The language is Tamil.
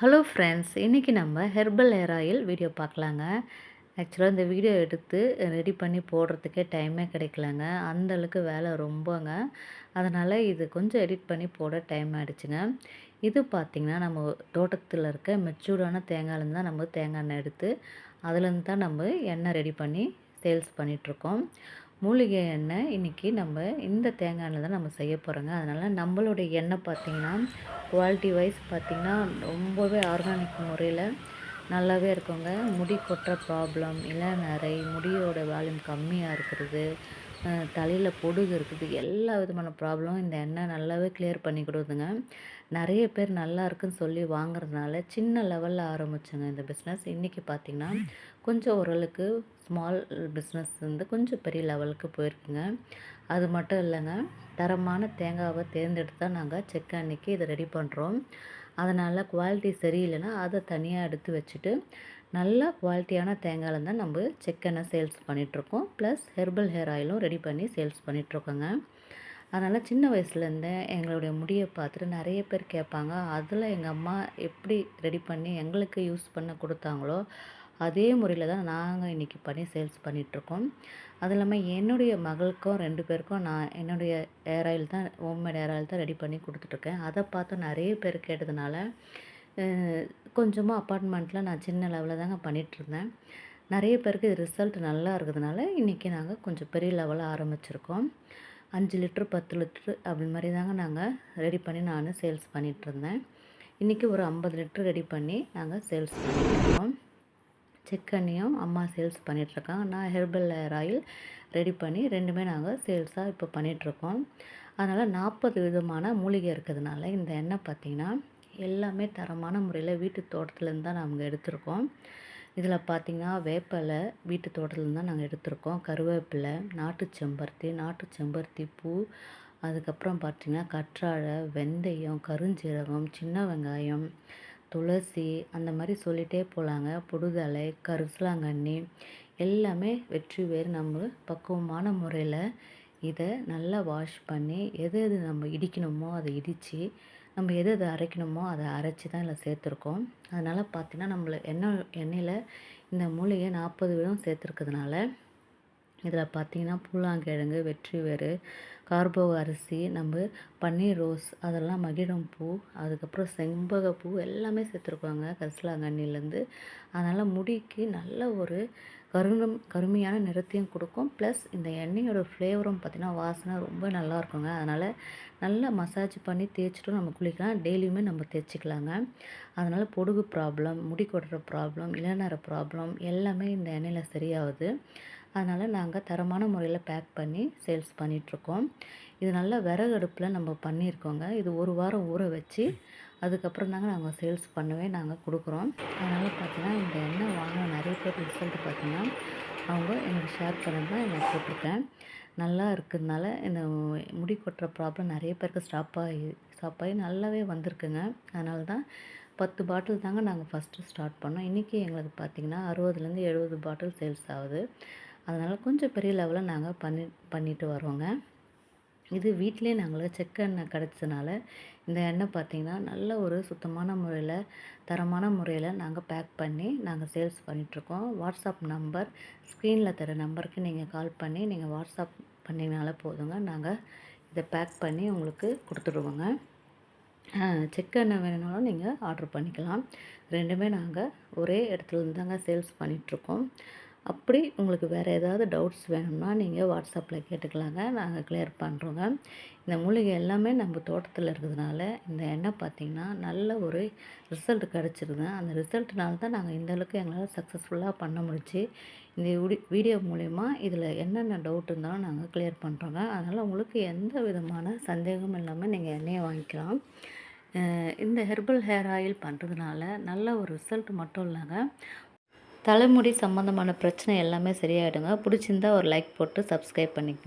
ஹலோ ஃப்ரெண்ட்ஸ் இன்றைக்கி நம்ம ஹெர்பல் ஹேர் ஆயில் வீடியோ பார்க்கலாங்க. ஆக்சுவலாக இந்த வீடியோ எடுத்து ரெடி பண்ணி போடுறதுக்கே டைமே கிடைக்கலங்க. அந்தளவுக்கு வேலை ரொம்பங்க. அதனால் இது கொஞ்சம் எடிட் பண்ணி போட டைம் ஆகிடுச்சுங்க இது பார்த்திங்கன்னா நம்ம தோட்டத்தில் இருக்க மெச்சூர்டான தேங்காயிலேருந்து தான் நம்ம தேங்காய் எண்ணெய் எடுத்து அதுலேருந்து தான் நம்ம எண்ணெய் ரெடி பண்ணி சேல்ஸ் பண்ணிகிட்ருக்கோம் மூலிகை எண்ணெய் இன்றைக்கி நம்ம இந்த தேங்காய் எண்ணெய் தான் நம்ம செய்ய போகிறோங்க அதனால் நம்மளுடைய எண்ணெய் பார்த்திங்கன்னா குவாலிட்டி வைஸ் பார்த்திங்கன்னா ரொம்பவே ஆர்கானிக் முறையில் நல்லாவே இருக்குங்க. முடி கொட்டுற ப்ராப்ளம் இல்லை நிறை முடியோட வால்யூம் கம்மியாக இருக்கிறது தலையில் பொடுகு இருக்குது எல்லா விதமான ப்ராப்ளமும் இந்த எண்ணெய் நல்லாவே கிளியர் பண்ணி கொடுக்குதுங்க. நிறைய பேர் நல்லா இருக்குன்னு சொல்லி வாங்குறதுனால சின்ன லெவலில் ஆரம்பித்தேங்க இந்த பிஸ்னஸ் இன்றைக்கி பார்த்திங்கன்னா கொஞ்சம் ஓரளவுக்கு ஸ்மால் பிஸ்னஸ் வந்து கொஞ்சம் பெரிய லெவலுக்கு போயிருக்குங்க. அது மட்டும் இல்லைங்க தரமான தேங்காவை தேர்ந்தெடுத்து தான் நாங்கள் செக் அன்னைக்கு இதை ரெடி பண்ணுறோம் அதனால் குவாலிட்டி சரியில்லைன்னா அதை தனியாக எடுத்து வச்சுட்டு நல்ல குவாலிட்டியான தேங்காயில் தான் நம்ம செக்கெண்ணெய் சேல்ஸ் பண்ணிகிட்ருக்கோம் ப்ளஸ் ஹெர்பல் ஹேர் ஆயிலும் ரெடி பண்ணி சேல்ஸ் பண்ணிகிட்ருக்கோங்க அதனால் சின்ன வயசுலேருந்தே எங்களுடைய முடியை பார்த்துட்டு நிறைய பேர் கேட்பாங்க அதில் எங்கள் அம்மா எப்படி ரெடி பண்ணி எங்களுக்கு யூஸ் பண்ண கொடுத்தாங்களோ அதே முறையில் தான் நாங்கள் இன்றைக்கி பண்ணி சேல்ஸ் பண்ணிகிட்ருக்கோம் அது இல்லாமல் என்னுடைய மகளுக்கும் ரெண்டு பேருக்கும் நான் என்னுடைய ஏர் ஆயில் தான் ஹோம்மேட் ஏர் ஆயில் தான் ரெடி பண்ணி கொடுத்துட்ருக்கேன். அதை பார்த்து நிறைய பேர் கேட்டதுனால கொஞ்சமாக அப்பார்ட்மெண்ட்டில் நான் சின்ன லெவலில் தாங்க பண்ணிகிட்ருந்தேன் நிறைய பேருக்கு இது ரிசல்ட் நல்லா இருக்கிறதுனால இன்றைக்கி நாங்கள் கொஞ்சம் பெரிய லெவலில் ஆரம்பிச்சிருக்கோம். அஞ்சு லிட்ரு பத்து லிட்ரு அப்படி மாதிரி தாங்க நாங்கள் ரெடி பண்ணி நான் சேல்ஸ் பண்ணிகிட்ருந்தேன் இன்றைக்கி ஒரு ஐம்பது லிட்ரு ரெடி பண்ணி நாங்கள் சேல்ஸ் பண்ணிட்டுருக்கோம். செக்கண்ணியும் அம்மா சேல்ஸ் பண்ணிகிட்ருக்காங்க நான் ஹெர்பல் ஹேர் ஆயில் ரெடி பண்ணி ரெண்டுமே நாங்கள் சேல்ஸாக இப்போ பண்ணிகிட்ருக்கோம் அதனால் நாற்பது விதமான மூலிகை இருக்கிறதுனால இந்த எண்ணெய் பார்த்திங்கன்னா எல்லாமே தரமான முறையில் வீட்டு தோட்டத்துலேருந்து தான் நாங்கள் எடுத்திருக்கோம். இதில் பார்த்திங்கன்னா வேப்பலை வீட்டு தோட்டத்துலேருந்து தான் நாங்கள் எடுத்திருக்கோம். கருவேப்பிலை நாட்டு செம்பருத்தி நாட்டு செம்பருத்தி பூ. அதுக்கப்புறம் பார்த்திங்கன்னா கற்றாழை வெந்தயம் கருஞ்சீரகம் சின்ன வெங்காயம் துளசி அந்த மாதிரி சொல்லிகிட்டே போகலாங்க புடுதலை கரிசலாங்கண்ணி எல்லாமே வெற்றி வேறு நம்ம பக்குவமான முறையில் இதை நல்லா வாஷ் பண்ணி எது எது நம்ம இடிக்கணுமோ அதை இடித்து நம்ம எது அதை அரைக்கணுமோ அதை அரைச்சி தான் இதில் சேர்த்துருக்கோம். அதனால் பார்த்திங்கன்னா நம்மளை எண்ணெய் எண்ணெயில் இந்த மூலிகை நாற்பது விதம் சேர்த்துருக்கிறதுனால இதில் பார்த்திங்கன்னா பூலாங்கிழங்கு வெற்றி வேறு கார்போ அரிசி நம்ம பன்னீர் ரோஸ் அதெல்லாம் மகிழம் பூ அதுக்கப்புறம் செம்பக பூ எல்லாமே சேர்த்துருக்காங்க கரிசலாங்கண்ணிலேருந்து அதனால் முடிக்கு நல்ல ஒரு கருணம் கருமையான நிறத்தையும் கொடுக்கும். ப்ளஸ் இந்த எண்ணெயோட ஃப்ளேவரும் பார்த்திங்கன்னா வாசனை ரொம்ப நல்லா இருக்குங்க அதனால் நல்லா மசாஜ் பண்ணி தேய்ச்சிட்டும் நம்ம குளிக்கலாம். டெய்லியுமே நம்ம தேய்ச்சிக்கலாங்க. அதனால் பொடுகு ப்ராப்ளம் முடி கொடுற ப்ராப்ளம் இளநர ப்ராப்ளம் எல்லாமே இந்த எண்ணெயில் சரியாகுது. அதனால் நாங்கள் தரமான முறையில் பேக் பண்ணி சேல்ஸ் பண்ணிகிட்ருக்கோம் இது நல்லா விறகு அடுப்பில் நம்ம பண்ணியிருக்கோங்க. இது ஒரு வாரம் ஊற வச்சு அதுக்கப்புறம் தாங்க நாங்கள் சேல்ஸ் பண்ணவே நாங்கள் கொடுக்குறோம். அதனால் பார்த்தீங்கன்னா இந்த எண்ணெய் வாங்கின நிறைய பேர் ரிசல்ட் பார்த்திங்கன்னா அவங்க எனக்கு ஷேர் பண்ணி தான் எனக்கு போட்டிருக்கேன். நல்லா இருக்கிறதுனால இந்த முடி கொட்டுற ப்ராப்ளம் நிறைய பேருக்கு ஸ்டாப் ஆகி ஸ்டாப் ஆகி நல்லாவே வந்திருக்குங்க. அதனால தான் பத்து பாட்டில் தாங்க நாங்கள் ஃபஸ்ட்டு ஸ்டார்ட் பண்ணோம். இன்றைக்கி எங்களுக்கு பார்த்திங்கன்னா அறுபதுலேருந்து எழுபது பாட்டில் சேல்ஸ் ஆகுது. அதனால் கொஞ்சம் பெரிய லெவலில் நாங்கள் பண்ணி பண்ணிட்டு வரோங்க. இது வீட்டிலே நாங்கள் செக் எண்ணெய் கிடச்சதுனால இந்த எண்ணெய் பார்த்திங்கன்னா நல்ல ஒரு சுத்தமான முறையில் தரமான முறையில் நாங்கள் பேக் பண்ணி நாங்கள் சேல்ஸ் பண்ணிகிட்ருக்கோம் வாட்ஸ்அப் நம்பர் ஸ்க்ரீனில் தர நம்பருக்கு நீங்கள் கால் பண்ணி நீங்கள் வாட்ஸ்அப் பண்ணிங்கனால போதுங்க. நாங்கள் இதை பேக் பண்ணி உங்களுக்கு கொடுத்துடுவோங்க. செக் எண்ணெய் வேணுனாலும் நீங்கள் ஆர்டர் பண்ணிக்கலாம். ரெண்டுமே நாங்கள் ஒரே இடத்துல தாங்க சேல்ஸ் பண்ணிகிட்ருக்கோம் அப்படி உங்களுக்கு வேறு ஏதாவது டவுட்ஸ் வேணும்னா நீங்கள் வாட்ஸ்அப்பில் கேட்டுக்கலாங்க. நாங்கள் கிளியர் பண்ணுறோங்க இந்த மூலிகை எல்லாமே நம்ம தோட்டத்தில் இருக்கிறதுனால இந்த எண்ணெய் பார்த்திங்கன்னா நல்ல ஒரு ரிசல்ட் கிடச்சிருங்க. அந்த ரிசல்ட்னால தான் நாங்கள் இந்தளவுக்கு எங்களால் சக்ஸஸ்ஃபுல்லாக பண்ண முடிச்சு இந்த வீடியோ மூலயமா இதில் என்னென்ன டவுட் இருந்தாலும் நாங்கள் கிளியர் பண்ணுறோங்க அதனால் உங்களுக்கு எந்த விதமான சந்தேகமும் இல்லாமல் நீங்கள் எண்ணெயை வாங்கிக்கலாம். இந்த ஹெர்பல் ஹேர் ஆயில் பண்ணுறதுனால நல்ல ஒரு ரிசல்ட் மட்டும் இல்லைங்க. தலைமுடி சம்மந்தமான பிரச்சனை எல்லாமே சரியாயிடுங்க. பிடிச்சிருந்தா ஒரு லைக் போட்டு சப்ஸ்கிரைப் பண்ணிக்கோங்க.